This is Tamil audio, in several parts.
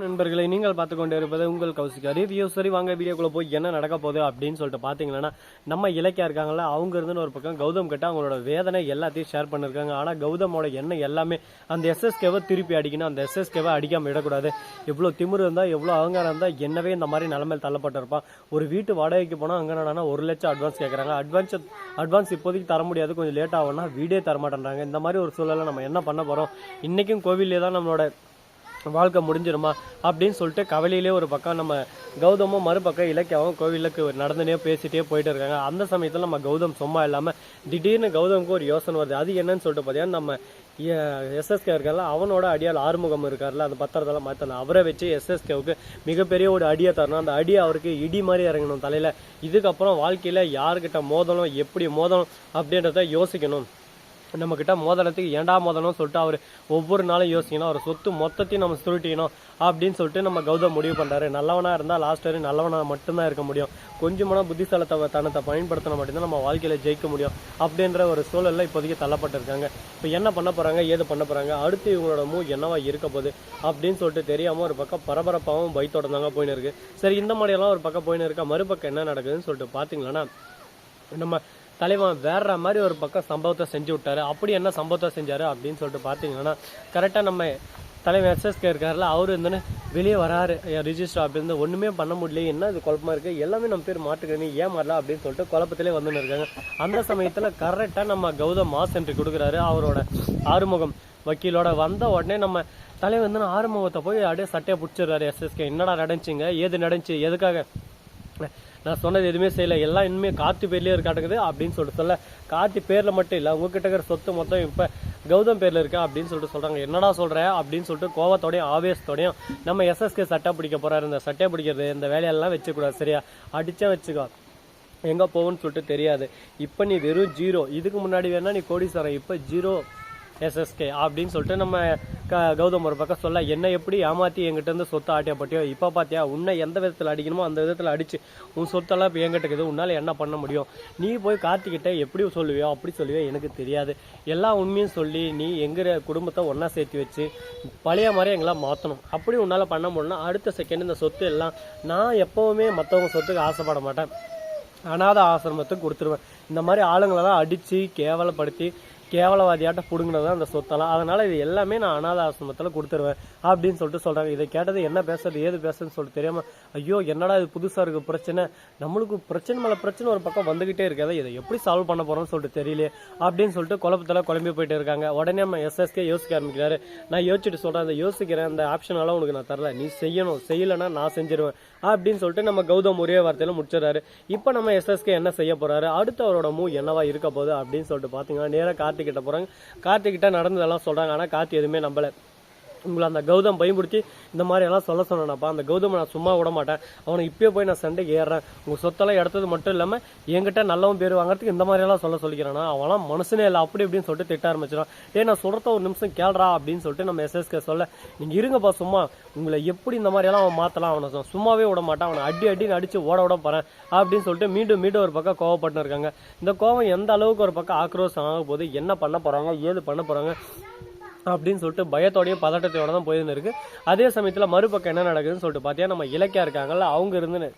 நண்பர்களை நீங்கள் பார்த்து கொண்டு இருப்பது உங்கள் கௌசிகா. ரிவ்யூ சரி வாங்க வீடியோக்குள்ள போய் என்ன நடக்க போகுது அப்படின்னு சொல்லிட்டு பார்த்தீங்கன்னா நம்ம இலக்கியா இருக்காங்களா அவங்க இருந்துன்னு ஒரு பக்கம் கௌதம் கிட்ட அவங்களோட வேதனை எல்லாத்தையும் ஷேர் பண்ணிருக்காங்க. ஆனால் கௌதமோட எண்ணம் எல்லாமே அந்த எஸ்எஸ்கேவை திருப்பி அடிக்கணும். அந்த எஸ்எஸ்கேவை அடிக்காம விடக்கூடாது. எவ்வளோ திமிரு இருந்தால் எவ்வளோ அகங்காரம் இருந்தால் என்னவே இந்த மாதிரி நிலமையில் தள்ளப்பட்டிருப்பான் ஒரு வீட்டு வாடகைக்கு போனால் அங்கே என்னன்னா ஒரு லட்சம் அட்வான்ஸ் கேட்குறாங்க அட்வான்ஸ் அட்வான்ஸ் இப்போதைக்கு தர முடியாது. கொஞ்சம் லேட் ஆகும்னா வீடே தர மாட்டேன்றாங்க இந்த மாதிரி ஒரு சூழலை நம்ம என்ன பண்ண போகிறோம் இன்றைக்கும் கோவிலே தான் நம்மளோட வாழ்க்கை முடிஞ்சிருமா அப்படின்னு சொல்லிட்டு கவலையிலே ஒரு பக்கம் நம்ம கௌதமும் மறுபக்கம் இலக்கியாவும் கோவிலுக்கு நடந்துனே பேசிட்டே போயிட்டு இருக்காங்க. அந்த சமயத்தில் நம்ம கௌதம் சும்மா இல்லாமல் திடீர்னு கௌதமுக்கு ஒரு யோசனை வருது. அது என்னன்னு சொல்லிட்டு பார்த்தீங்கன்னா நம்ம எஸ்எஸ்கே இருக்கார்ல அவனோட அடியால் ஆறுமுகம் இருக்கார்ல அந்த பத்திரத்தெல்லாம் மாற்றணும் அவரை வச்சு எஸ்எஸ்கேவுக்கு மிகப்பெரிய ஒரு அடியை தரணும். அந்த அடி அவருக்கு இடி மாதிரி இறங்கணும் தலையில். இதுக்கப்புறம் வாழ்க்கையில் யாருக்கிட்ட மோதணும் எப்படி மோதணும் அப்படின்றத யோசிக்கணும். நம்ம கிட்ட மோதனத்துக்கு ஏண்டா மோதனம் சொல்லிட்டு அவர் ஒவ்வொரு நாளும் யோசிக்கணும். அவர் சொத்து மொத்தத்தையும் நம்ம சுருட்டிக்கணும் அப்படின்னு சொல்லிட்டு நம்ம கௌதம் முடிவு பண்ணுறாரு நல்லவனாக இருந்தால் லாஸ்ட் வரையும் நல்லவனாக மட்டும்தான் இருக்க முடியும். கொஞ்சமான புத்திசாலத்தை தனத்தை பயன்படுத்தின மட்டும்தான் நம்ம வாழ்க்கையில் ஜெயிக்க முடியும் அப்படின்ற ஒரு சூழலில் இப்போதைக்கு தள்ளப்பட்டிருக்காங்க. இப்போ என்ன பண்ண போகிறாங்க ஏது பண்ண போகிறாங்க அடுத்து இவங்களோட மூவ் என்னவா இருக்க போகுது அப்படின்னு சொல்லிட்டு தெரியாமல் ஒரு பக்கம் பரபரப்பாகவும் பயத்தோட தாங்க போயின்னு இருக்கு. சரி இந்த மாதிரியெல்லாம் ஒரு பக்கம் போயின்னு இருக்கா? மறுபக்கம் என்ன நடக்குதுன்னு சொல்லிட்டு பாத்தீங்கன்னா நம்ம தலைவன் வேற மாதிரி ஒரு பக்கம் சம்பவத்தை செஞ்சு விட்டாரு. அப்படி என்ன சம்பவத்தை செஞ்சாரு அப்படின்னு சொல்லிட்டு பார்த்தீங்கன்னா கரெக்டாக நம்ம தலைவன் எஸ்எஸ்கே இருக்காருல அவர் இருந்துன்னு வெளியே வராரு. ரிஜிஸ்டர் அப்படின்னு ஒன்றுமே பண்ண முடியல என்ன இது குழப்பமாக இருக்குது எல்லாமே நம்ம பேர் மாட்டுக்கணி ஏன் மாறலாம் அப்படின்னு சொல்லிட்டு குழப்பத்திலே வந்துன்னு இருக்காங்க. அந்த சமயத்தில் கரெக்டாக நம்ம கௌதம் மாஸ் என்று கொடுக்குறாரு. அவரோட ஆறுமுகம் வக்கீலோட வந்த உடனே நம்ம தலைவர் வந்து ஆறுமுகத்தை போய் அப்படியே சட்டையை பிடிச்சிடுறாரு எஸ்எஸ்கே என்னடா நடந்துச்சுங்க ஏது நடந்துச்சு எதுக்காக? நான் சொன்னது எதுவுமே செய்யல. எல்லாம் இனிமே கார்த்தி பேர்லேயே இருக்காட்டுக்குது அப்படின்னு சொல்லிட்டு சொல்ல. கார்த்தி பேரில் மட்டும் இல்லை உங்ககிட்ட இருக்கிற சொத்து மொத்தம் இப்போ கௌதம் பேரில் இருக்கா அப்படின்னு சொல்லிட்டு சொல்கிறாங்க என்னடா சொல்கிற அப்படின்னு சொல்லிட்டு கோவத்தோடையும் ஆவேசத்தோடையும் நம்ம எஸ்எஸ்கே சட்டை பிடிக்க போகிறாரு இந்த சட்டை பிடிக்கிறது இந்த வேலையெல்லாம் வச்சுக்கூடாது சரியா? அடித்தே வச்சுக்கோ. எங்கே போகும்னு சொல்லிட்டு தெரியாது. இப்போ நீ வெறும் ஜீரோ. இதுக்கு முன்னாடி வேணால் நீ கோடீஸ்வரன். இப்போ ஜீரோ. எஸ்எஸ்கே அப்படின்னு சொல்லிட்டு நம்ம க கௌதம் ஒரு பக்கம் சொல்ல என்ன எப்படி ஏமாத்தி என்கிட்ட இருந்து சொத்தை ஆட்டியப்பட்டியோ? இப்போ பார்த்தியா உன்னை எந்த விதத்தில் அடிக்கணுமோ அந்த விதத்தில் அடிச்சு உன் சொத்தெல்லாம் இப்போ என்கிட்ட இருக்குது உன்னால் என்ன பண்ண முடியும்? நீ போய் கார்த்திகிட்ட எப்படி சொல்லுவியோ அப்படி சொல்லுவியோ எனக்கு தெரியாது. எல்லா உண்மையும் சொல்லி நீ எங்கிற குடும்பத்தை ஒன்றா சேர்த்து வச்சு பழைய மாதிரி எங்களை மாற்றணும் அப்படி உன்னால் பண்ண முடியும்னா அடுத்த செகண்ட் இந்த சொத்து எல்லாம் நான் எப்போவுமே மற்றவங்க சொத்துக்கு ஆசைப்பட மாட்டேன். அனாத ஆசிரமத்துக்கு கொடுத்துருவேன். இந்த மாதிரி ஆளுங்களெல்லாம் அடித்து கேவலப்படுத்தி கேவலவாதியாட்ட பிடுங்கினது தான் அந்த சொத்தெல்லாம். அதனால் இது எல்லாமே நான் அனாத ஆசிரமத்தில் கொடுத்துருவேன் அப்படின்னு சொல்லிட்டு சொல்கிறாங்க இதை கேட்டது என்ன பேசுறது ஏது பேசுறதுன்னு சொல்லிட்டு தெரியாமல் ஐயோ என்னடா இது புதுசாக இருக்குது பிரச்சனை. நம்மளுக்கு பிரச்சனை மேலே பிரச்சனை ஒரு பக்கம் வந்துகிட்டே இருக்காது. இதை எப்படி சால்வ் பண்ண போகிறோம்னு சொல்லிட்டு தெரியலையே அப்படின்னு சொல்லிட்டு குழப்பத்தில் குழம்பி போயிட்டு இருக்காங்க. உடனே நம்ம எஸ்எஸ்கே யோசிக்க ஆரம்பிக்கிறாரு. நான் யோசிச்சுட்டு சொல்கிறேன் அந்த யோசிக்கிறேன். அந்த ஆப்ஷனால உனக்கு நான் தரல. நீ செய்யணும். செய்யலைன்னா நான் செஞ்சிருவேன். அப்படின்னு சொல்லிட்டு நம்ம கௌதம் ஒரே வார்த்தையில் முடிச்சிடறாரு. இப்போ நம்ம எஸ்எஸ்கே என்ன செய்ய போகிறாரு அடுத்த அவரோட மூவ் என்னவா இருக்க போகுது அப்படின்னு சொல்லிட்டு பார்த்தீங்கன்னா நேராக கார்த்திக் கிட்ட போறாங்க. கார்த்திக் கிட்ட நடந்ததெல்லாம் சொல்றாங்க ஆனால் கார்த்தி எதுவுமே நம்பலை. உங்களை அந்த கௌதம் பயன்படுத்தி இந்த மாதிரி எல்லாம் சொல்ல சொன்னேனப்பா. அந்த கௌதம் நான் சும்மா விட மாட்டேன். அவனை இப்பயே போய் நான் சண்டைக்கு ஏறுறேன். உங்க சொத்தெல்லாம் எடுத்தது மட்டும் இல்லாம என்கிட்ட நல்லவன் பேர் வாங்குறதுக்கு இந்த மாதிரி எல்லாம் சொல்ல சொல்லிக்கிறானா? அவன்லாம் மனுஷனே இல்லை. அப்படி இப்படின்னு சொல்லிட்டு திட்ட ஆரம்பிச்சிடும் ஏ நான் சொல்றத ஒரு நிமிஷம் கேள்றா அப்படின்னு சொல்லிட்டு நம்ம எஸ்எஸ்கே சொல்ல நீங்க இருங்கப்பா சும்மா. உங்களை எப்படி இந்த மாதிரி எல்லாம் அவன் மாத்தலாம்? அவனை சும்மாவே விட மாட்டான். அவனை அடி அடின்னு அடிச்சு ஓட விட போறேன். அப்படின்னு சொல்லிட்டு மீண்டும் மீண்டும் ஒரு பக்கம் கோவப்பட்டு இருக்காங்க. இந்த கோவம் எந்த அளவுக்கு ஒரு பக்கம் ஆக்ரோஷம் ஆக போது என்ன பண்ண போறாங்க? ஏது பண்ண போறாங்க? அப்படின்னு சொல்லிட்டு பயத்தோடையும் பதட்டத்தோட தான் போயிருந்துருக்கு அதே சமயத்தில் மறுபக்கம் என்ன நடக்குதுன்னு சொல்லிட்டு பார்த்தீங்கன்னா நம்ம இலக்கியா இருக்காங்கல்ல அவங்க இருந்து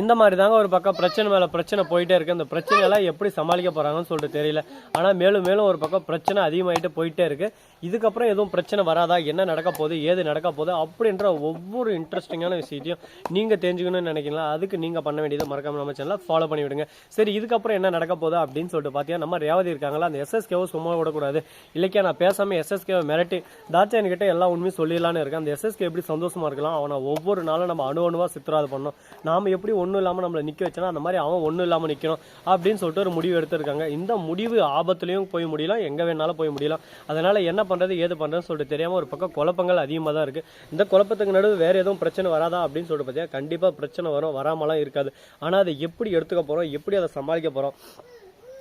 இந்த மாதிரி தாங்க ஒரு பக்கம் பிரச்சனை மேலே பிரச்சனை போயிட்டே இருக்குது அந்த பிரச்சனையெல்லாம் எப்படி சமாளிக்க போகிறாங்கன்னு சொல்லிட்டு தெரியல. ஆனால் மேலும் மேலும் ஒரு பக்கம் பிரச்சனை அதிகமாகிட்டு போயிட்டே இருக்குது இதுக்கப்புறம் எதுவும் பிரச்சனை வராதா? என்ன நடக்க போகுது? ஏது நடக்க போகுது? அப்படின்ற ஒவ்வொரு இன்ட்ரெஸ்டிங்கான விஷயத்தையும் நீங்கள் தெரிஞ்சுக்கணும்னு நினைக்கிறீங்களா? அதுக்கு நீங்கள் பண்ண வேண்டியதை மறக்காம நம்ம சேனலை ஃபாலோ பண்ணி விடுங்க. சரி இதுக்கப்புறம் என்ன நடக்க போகுது அப்படின்னு சொல்லிட்டு பார்த்தீங்கன்னா நம்ம ரேவதி இருக்காங்களா அந்த எஸ்எஸ்கேவை சும்மா விடக்கூடாது. இல்லைக்கா நான் பேசாம எஸ்எஸ்கேவை மிரட்டி தாட்சாயன் கிட்ட எல்லா உண்மையும் சொல்லிடலான்னு இருக்கேன். அந்த எஸ்எஸ்கே எப்படி சந்தோஷமாக இருக்கலாம்? அவனை ஒவ்வொரு நாளும் நம்ம அணு அணுவாக சித்திராது பண்ணோம். நாம் எப்படி ஒன்றும் இல்லாமல் நம்மளை நிற்க வச்சனா அந்த மாதிரி அவன் ஒன்றும் இல்லாமல் நிற்கணும் அப்படின்னு சொல்லிட்டு ஒரு முடிவு எடுத்திருக்காங்க. இந்த முடிவு ஆபத்துலேயும் போய் முடியலாம் எங்கே வேணாலும் போய் முடியலாம். அதனால் என்ன பண்ணுறது ஏது பண்ணுறதுன்னு சொல்லிட்டு தெரியாமல் ஒரு பக்கம் குழப்பங்கள் அதிகமாக தான் இருக்குது இந்த குழப்பத்துக்கு நடுவு வேறு எதுவும் பிரச்சனை வராதா அப்படின்னு சொல்லிட்டு பார்த்தீங்கன்னா கண்டிப்பாக பிரச்சனை வரும் வராமலாம் இருக்காது. ஆனால் அதை எப்படி எடுத்துக்க போகிறோம் எப்படி அதை சமாளிக்க போகிறோம்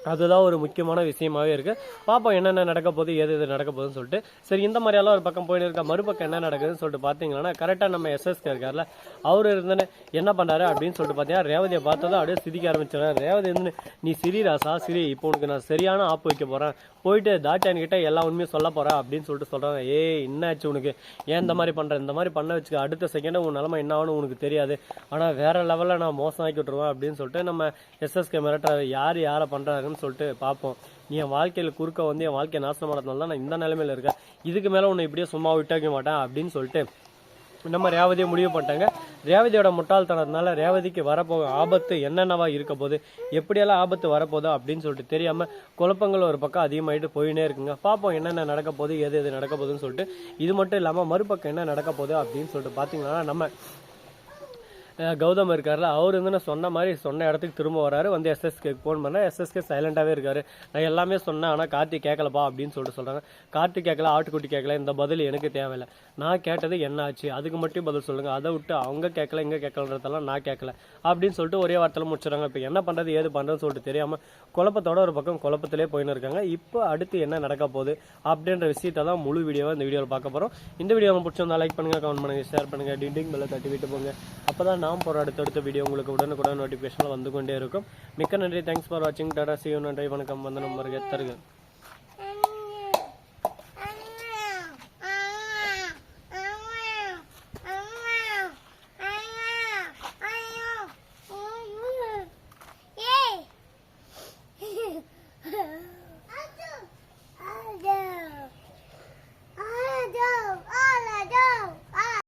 அதுதான் ஒரு முக்கியமான விஷயமாவே இருக்கு. பார்ப்போம் என்னென்ன நடக்க போகுது எது எது நடக்க போகுதுன்னு சொல்லிட்டு. சரி இந்த மாதிரியெல்லாம் ஒரு பக்கம் போயிட்டு இருக்க மறுபக்கம் என்ன நடக்குதுன்னு சொல்லிட்டு பார்த்தீங்கன்னா கரெக்டாக நம்ம எஸ்எஸ்கே இருக்கார்ல அவர் இருந்தேன்னு என்ன பண்ணாரு அப்படின்னு சொல்லிட்டு பார்த்தீங்கன்னா ரேவதியை பார்த்ததும் அப்படியே சிரிக்க ஆரம்பிச்சிடலாம் ரேவதி இருந்து நீ சிரி ராசா சிரி இப்போ உனக்கு நான் சரியான ஆப்பு வைக்க போகிறேன் போயிட்டு தாட்டியான்கிட்ட எல்லா உண்மையும் சொல்ல போகிறேன் அப்படின்னு சொல்லிட்டு சொல்கிறாங்க ஏய் என்னாச்சு உனக்கு? ஏன் இந்த மாதிரி பண்ணுற இந்த மாதிரி பண்ண வச்சுக்க அடுத்த செகண்ட் உன் நிலமை என்ன ஆகணும் உனக்கு தெரியாது. ஆனால் வேற லெவலில் நான் மோசம் ஆக்கி விட்டுருவேன் அப்படின்னு சொல்லிட்டு நம்ம எஸ்எஸ்கே மிரட்டாரு யார் யாரை பண்றாருன்னு சொல்லிட்டு பார்ப்போம். நீ என் வாழ்க்கையில குறுக்க வந்து என் வாழ்க்கையை நாசமானதுனால தான் நான் இந்த நிலைமையில் இருக்கேன். இதுக்கு மேல உன்னை இப்படியே சும்மா விட்டு மாட்டேன் அப்படின்னு சொல்லிட்டு நம்ம ரேவதியை முடிவு பண்ணிட்டாங்க. ரேவதியோட முட்டாள்தனத்தினால ரேவதிக்கு வரப்போக ஆபத்து என்னென்னவா இருக்க போகுது? எப்படியெல்லாம் ஆபத்து வரப்போதோ அப்படின்னு சொல்லிட்டு தெரியாமல் குழப்பங்கள் ஒரு பக்கம் அதிகமாயிட்டு போயினே இருக்குங்க. பார்ப்போம் என்னென்ன நடக்க போகுது எது எது நடக்க போகுதுன்னு சொல்லிட்டு. இது மட்டும் இல்லாமல் மறுபக்கம் என்ன நடக்க போகுது அப்படின்னு சொல்லிட்டு பார்த்தீங்கன்னா நம்ம கௌதம் இருக்கார்ல அவர் வந்து நான் சொன்ன மாதிரி சொன்ன இடத்துக்கு திரும்ப வராரு. வந்து எஸ்எஸ்கே ஃபோன் பண்ண எஸ்எஸ்கே சைலண்டாகவே இருக்காரு. நான் எல்லாமே சொன்னேன் ஆனால் கார்த்திக் கேட்கலப்பா அப்படின்னு சொல்லிட்டு சொல்கிறாங்க கார்த்திக் கேட்கல ஆட்டுக்குட்டி கேட்கல இந்த பதில் எனக்கு தேவையில்லை. நான் கேட்டது என்ன ஆச்சு? அதுக்கு மட்டும் பதில் சொல்லுங்கள் அதை விட்டு அவங்க கேட்கல இங்கே கேட்கலன்றதெல்லாம் நான் கேட்கல அப்படின்னு சொல்லிட்டு ஒரே வார்த்தையில் முடிச்சிடறாங்க. இப்போ என்ன பண்ணுறது ஏது பண்ணுறதுன்னு சொல்லிட்டு தெரியாமல் குழப்பத்தோட ஒரு பக்கம் குழப்பத்திலே போயின்னு இருக்காங்க. இப்போ அடுத்து என்ன நடக்க போகுது அப்படின்ற விஷயத்தை தான் முழு வீடியோவை இந்த வீடியோவில் பார்க்க போகிறோம் இந்த வீடியோ பிடிச்சிருந்தா லைக் பண்ணுங்க கமெண்ட் பண்ணுங்கள் ஷேர் பண்ணுங்கள் டிண்டிங் பெல்ல தட்டி விட்டு போங்க. அப்போ தான் நாம் போகிற அடுத்தடுத்த வீடியோ உங்களுக்கு உடனுக்குடன் நோட்டிஃபிகேஷனில் வந்து கொண்டே இருக்கும். மிக்க நன்றி. தேங்க்ஸ் ஃபார் வாட்சிங் டாடா சியூ நன்றி. வணக்கம். வந்து நம்பருக்கு தருகிறேன்